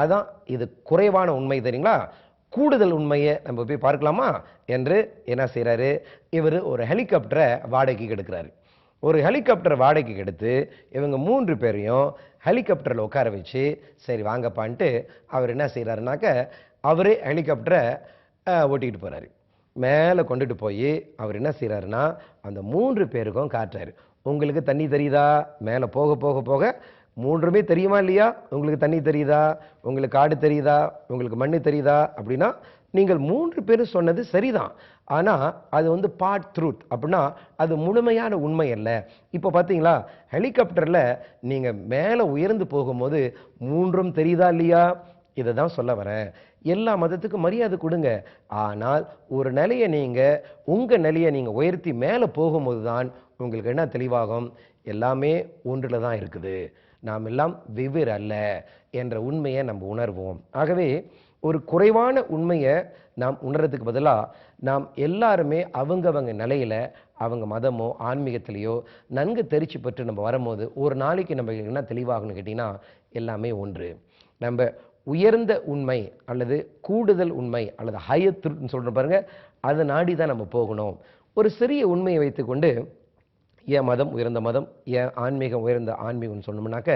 அதுதான் இது குறைவான உண்மை தெரியுங்களா? கூடுதல் உண்மையை நம்ம போய் பார்க்கலாமா? என்று என்ன செய்கிறாரு இவர் ஒரு ஹெலிகாப்டரை வாடகைக்கு எடுக்கிறாரு. ஒரு ஹெலிகாப்டர் வாடகைக்கு எடுத்து இவங்க மூன்று பேரையும் ஹெலிகாப்டரில் உட்கார வச்சு சரி வாங்கப்பான்ட்டு அவர் என்ன செய்கிறாருனாக்க அவரே ஹெலிகாப்டரை ஓட்டிக்கிட்டு போகிறாரு மேலே கொண்டுட்டு போய் அவர் என்ன செய்கிறாருன்னா அந்த மூன்று பேருக்கும் காட்டுறாரு. உங்களுக்கு தண்ணி தெரியுதா? மேலே போக போக போக மூன்றுமே தெரியுமா இல்லையா? உங்களுக்கு தண்ணி தெரியுதா? உங்களுக்கு காடு தெரியுதா? உங்களுக்கு மண் தெரியுதா? அப்படின்னா நீங்கள் மூன்று பேரும் சொன்னது சரிதான். ஆனால் அது வந்து பார்ட் த்ரூத் அப்படின்னா அது முழுமையான உண்மை அல்ல. இப்போ பார்த்தீங்களா ஹெலிகாப்டரில் நீங்கள் மேலே உயர்ந்து போகும்போது மூன்றும் தெரியுதா இல்லையா? இதை தான் சொல்ல வரேன். எல்லா மதத்துக்கும் மரியாதை கொடுங்க. ஆனால் ஒரு நிலையை நீங்கள் உங்கள் நிலையை நீங்கள் உயர்த்தி மேலே போகும்போது தான் உங்களுக்கு என்ன தெளிவாகும்? எல்லாமே ஒன்றில் தான் இருக்குது. நாம் எல்லாம் வெவ்வேறு அல்ல என்ற உண்மையை நம்ம உணர்வோம். ஆகவே ஒரு குறைவான உண்மையை நாம் உணர்றதுக்கு பதிலாக நாம் எல்லாருமே அவங்கவங்க நிலையில் அவங்க மதமோ ஆன்மீகத்திலேயோ நன்கு தெரிச்சு பெற்று நம்ம வரும்போது ஒரு நாளைக்கு நம்ம என்ன தெளிவாகணும்னு கேட்டிங்கன்னா எல்லாமே ஒன்று. நம்ம உயர்ந்த உண்மை அல்லது கூடுதல் உண்மை அல்லது ஹையர் சொல்கிற பாருங்கள் பாருங்க அதை நாடி தான் நம்ம போகணும். ஒரு சிறிய உண்மையை வைத்துக்கொண்டு என் மதம் உயர்ந்த மதம் என் ஆன்மீகம் உயர்ந்த ஆன்மீகம்னு சொன்னோம்னாக்க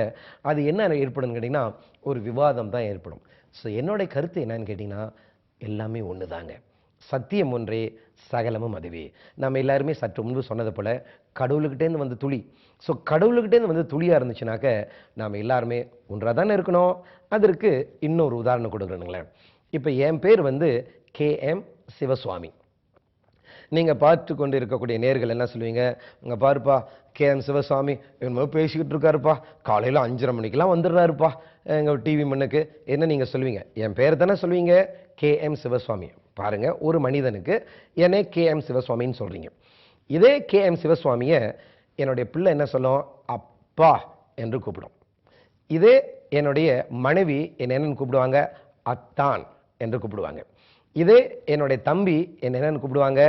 அது என்ன ஏற்படும்னு கேட்டிங்கன்னா ஒரு விவாதம் தான் ஏற்படும். ஸோ என்னுடைய கருத்து என்னன்னு கேட்டிங்கன்னா எல்லாமே ஒன்று தாங்க சத்தியம் ஒன்றே சகலமும் அதுவே. நம்ம எல்லாருமே சற்று முன்பு சொன்னது போல் கடவுளுக்கிட்டேருந்து வந்த துளி. ஸோ கடவுளுக்கிட்டேருந்து வந்து துளியாக இருந்துச்சுனாக்க நாம் எல்லாருமே ஒன்றாக தானே இருக்கணும்? அதற்கு இன்னொரு உதாரணம் கொடுக்குறேனுங்களேன். இப்போ என் பேர் வந்து கே எம் சிவசுவாமி. நீங்கள் பார்த்து கொண்டு இருக்கக்கூடிய நேர்கள் என்ன சொல்லுவீங்க? இங்கே பாருப்பா கே. எம். சிவசாமி என்னமோ பேசிக்கிட்டு இருக்காருப்பா. காலையில் அஞ்சரை மணிக்கெலாம் வந்துடுறாருப்பா. எங்கள் டிவி மண்ணுக்கு. என்ன நீங்கள் சொல்லுவீங்க? என் பேர் தானே சொல்லுவீங்க? கே. எம். சிவசுவாமி பாருங்கள் ஒரு மனிதனுக்கு என்னை கே. எம். சிவசுவாமின்னு சொல்கிறீங்க இதே கே. எம். சிவசுவாமியை என்னுடைய பிள்ளை என்ன சொல்லும்? அப்பா என்று கூப்பிடும். இதே என்னுடைய மனைவி என்னை என்னன்னு கூப்பிடுவாங்க? அத்தான் என்று கூப்பிடுவாங்க. இதே என்னுடைய தம்பி என்னை என்னன்னு கூப்பிடுவாங்க?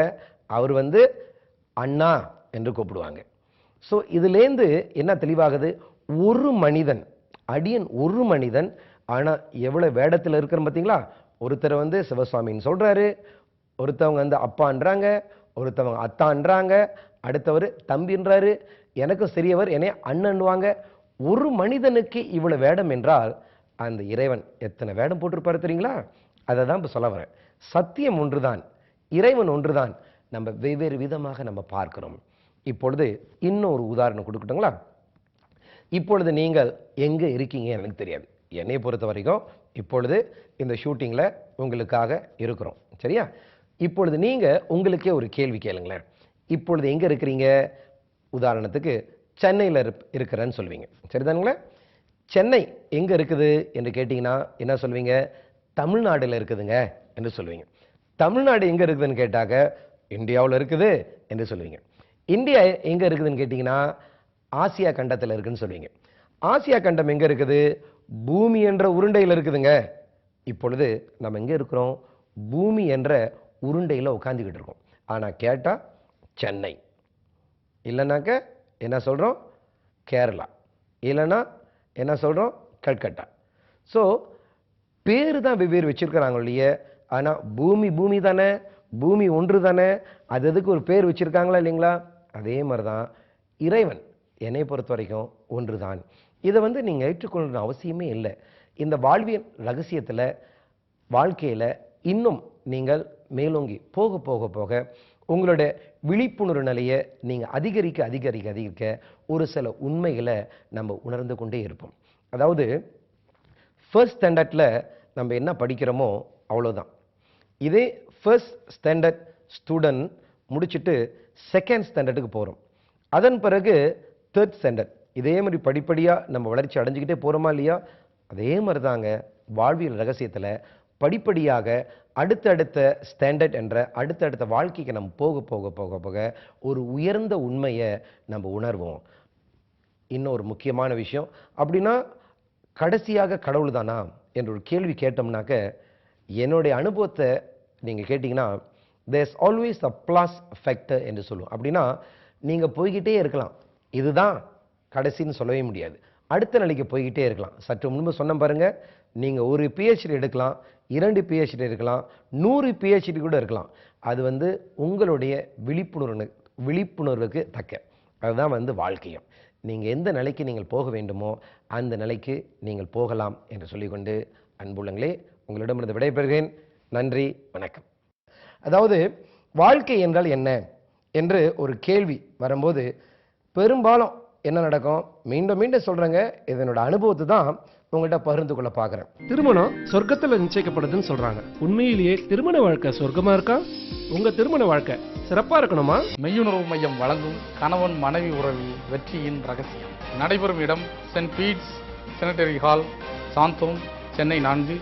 அவர் வந்து அண்ணா என்று கூப்பிடுவாங்க. ஸோ இதுலேருந்து என்ன தெளிவாகுது? ஒரு மனிதன் அடியன் ஒரு மனிதன் ஆனால் எவ்வளோ வேடத்தில் இருக்கிறோம் பார்த்தீங்களா? ஒருத்தர் வந்து சிவசுவாமின்னு சொல்கிறாரு ஒருத்தவங்க வந்து அப்பான்றாங்க ஒருத்தவங்க அத்தான்றாங்க அடுத்தவர் தம்பின்றாரு எனக்கும் சிறியவர் என்னை அண்ணன்வாங்க ஒரு மனிதனுக்கு இவ்வளோ வேடம் என்றால் அந்த இறைவன் எத்தனை வேடம் போட்டிருப்பாரு தெரியுங்களா? அதை தான் இப்போ சொல்ல வரேன். சத்தியம் ஒன்றுதான் இறைவன் ஒன்றுதான். நம்ம வெவ்வேறு விதமாக நம்ம பார்க்கிறோம். இப்பொழுது இன்னொரு உதாரணம் கொடுக்கட்டுங்களா? இப்பொழுது நீங்கள் எங்கே இருக்கீங்க எனக்கு தெரியாது. என்னை பொறுத்த வரைக்கும் இப்பொழுது இந்த ஷூட்டிங்கில் உங்களுக்காக இருக்கிறோம். சரியா? இப்பொழுது நீங்கள் உங்களுக்கே ஒரு கேள்வி கேளுங்களேன். இப்பொழுது எங்கே இருக்கிறீங்க? உதாரணத்துக்கு சென்னையில் இருப் இருக்கிறேன்னு சொல்லுவீங்க. சரிதானுங்களே? சென்னை எங்கே இருக்குது என்று கேட்டிங்கன்னா என்ன சொல்வீங்க தமிழ்நாட்டில் இருக்குதுங்க என்று சொல்லுவீங்க. தமிழ்நாடு எங்கே இருக்குதுன்னு கேட்டாக்க இந்தியாவில் இருக்குது என்று சொல்லுவீங்க. இந்தியா எங்கே இருக்குதுன்னு கேட்டிங்கன்னா ஆசியா கண்டத்தில் இருக்குதுன்னு சொல்லுவீங்க. ஆசியா கண்டம் எங்கே இருக்குது? பூமி என்ற உருண்டையில் இருக்குதுங்க. இப்பொழுது நம்ம எங்கே இருக்கிறோம்? பூமி என்ற உருண்டையில் உட்காந்துக்கிட்டு இருக்கோம். ஆனால் கேட்டால் சென்னை. இல்லைனாக்க என்ன சொல்கிறோம் கேரளா. இல்லைன்னா என்ன சொல்கிறோம் கல்கட்டா. ஸோ பேர் தான் வெவ்வேறு வச்சிருக்கிறாங்க இல்லையே ஆனால் பூமி பூமி தானே பூமி ஒன்று தானே? அது எதுக்கு ஒரு பேர் வச்சுருக்காங்களா இல்லைங்களா? அதே மாதிரி தான் இறைவன் என்னை பொறுத்த வரைக்கும் ஒன்று தான். இதை வந்து நீங்கள் ஏற்றுக்கொள்ள அவசியமே இல்லை. இந்த வாழ்வியல் ரகசியத்தில் வாழ்க்கையில் இன்னும் நீங்கள் மேலோங்கி போக போக போக உங்களோட விழிப்புணர்வு நிலையை நீங்கள் அதிகரிக்க அதிகரிக்க அதிகரிக்க ஒரு சில உண்மைகளை நம்ம உணர்ந்து கொண்டே இருப்போம். அதாவது ஃபர்ஸ்ட் ஸ்டாண்டர்டில் நம்ம என்ன படிக்கிறோமோ அவ்வளோதான் இதே ஃபர்ஸ்ட் ஸ்டாண்டர்ட் ஸ்டூடெண்ட் முடிச்சுட்டு செகண்ட் ஸ்டாண்டர்டுக்கு போகிறோம் அதன் பிறகு தேர்ட் ஸ்டாண்டர்ட் இதே மாதிரி படிப்படியாக நம்ம வளர்ச்சி அடைஞ்சிக்கிட்டே போகிறோமா இல்லையா? அதே மாதிரி தாங்க வாழ்வியல் ரகசியத்தில் படிப்படியாக அடுத்தடுத்த ஸ்டாண்டர்ட் என்ற அடுத்தடுத்த வாழ்க்கைக்கு நம்ம போக போக போக போக ஒரு உயர்ந்த உண்மையை நம்ம உணர்வோம். இன்னும் ஒரு முக்கியமான விஷயம் அப்படின்னா கடைசியாக கடவுள் தானா என்ற ஒரு கேள்வி கேட்டோம்னாக்க என்னுடைய அனுபவத்தை நீங்கள் கேட்டிங்கன்னா there's always a plus factor என்று சொல்லுவோம். அப்படின்னா நீங்கள் போய்கிட்டே இருக்கலாம். இதுதான் கடைசின்னு சொல்லவே முடியாது. அடுத்த நிலைக்கு போய்கிட்டே இருக்கலாம். சற்று முன்பு சொன்ன பாருங்கள் நீங்கள் ஒரு பிஹெச்டி எடுக்கலாம் இரண்டு பிஹெச்டி இருக்கலாம் நூறு பிஹெச்டி கூட இருக்கலாம். அது வந்து உங்களுடைய விழிப்புணர்வு விழிப்புணர்வுக்கு தக்க. அதுதான் வந்து வாழ்க்கையும். நீங்கள் எந்த நிலைக்கு நீங்கள் போக வேண்டுமோ அந்த நிலைக்கு நீங்கள் போகலாம் என்று சொல்லிக்கொண்டு அன்புள்ளங்களே உங்களிடமிருந்து விடைபெறுகிறேன். நன்றி வணக்கம். அதாவது வாழ்க்கை என்றால் என்ன என்று ஒரு கேள்வி வரும்போது பெரும்பாலும் என்ன நடக்கும்? மீண்டும் மீண்டும் சொல்றேங்க. இதனோட அனுபவத்தை தான் உங்கள்கிட்ட பகிர்ந்து கொள்ள பார்க்குறேன். திருமணம் சொர்க்கத்துல நிச்சயிக்கப்படுதுன்னு சொல்றாங்க. உண்மையிலேயே திருமண வாழ்க்கை சொர்க்கமா இருக்கா? உங்க திருமண வாழ்க்கை சிறப்பா இருக்கணுமா? மெய்யுணர்வு மையம் வழங்கும் கணவன் மனைவி உறவில் வெற்றியின் ரகசியம். நடைபெறும் இடம் Saint Bede's centenary hall Santhome Chennai நான்கு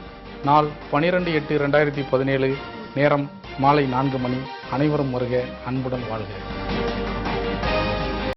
நாள் பனிரெண்டு எட்டு ரெண்டாயிரத்தி பதினேழு நேரம் மாலை நான்கு மணி. அனைவரும் வருக அன்புடன் வாழ்க.